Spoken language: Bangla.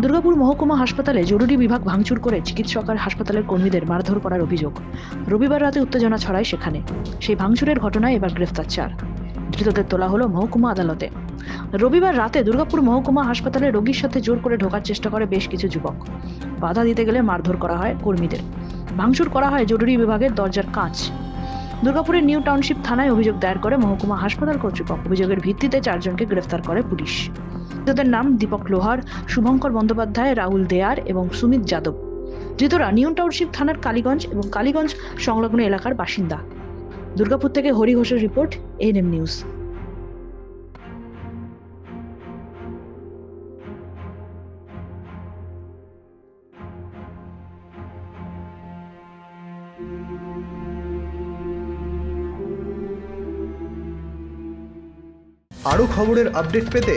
দুর্গাপুর মহকুমা হাসপাতালে জরুরি বিভাগ ভাঙচুর করে চিকিৎসক আর হাসপাতালের কর্মীদের মারধর করার অভিযোগ। রবিবার রাতে উত্তেজনা ছড়ায় সেখানে। সেই ভাঙচুরের ঘটনায় এবার গ্রেফতার চার। ধৃতদের তোলা হলো মহকুমা আদালতে। রবিবার রাতে দুর্গাপুর মহকুমা হাসপাতালে রোগীর সাথে জোর করে ঢোকার চেষ্টা করে বেশ কিছু যুবক। বাধা দিতে গেলে মারধর করা হয় কর্মীদের। ভাঙচুর করা হয় জরুরি বিভাগের দরজার কাঁচ। দুর্গাপুরের নিউ টাউনশিপ থানায় অভিযোগ দায়ের করে মহকুমা হাসপাতাল কর্তৃপক্ষ। অভিযোগের ভিত্তিতে চারজনকে গ্রেফতার করে পুলিশ। ধৃতদের নাম দীপক লোহার, শুভঙ্কর বন্দ্যোপাধ্যায়, রাহুল দেয়ার এবং সুমিত যাদব। ধৃতরা নিউ টাউনশিপ থানার কালীগঞ্জ এবং কালীগঞ্জ সংলগ্ন এলাকার বাসিন্দা। দুর্গাপুর থেকে হরি ঘোষের রিপোর্ট এনএম নিউজ আরও খবরের আপডেট পেতে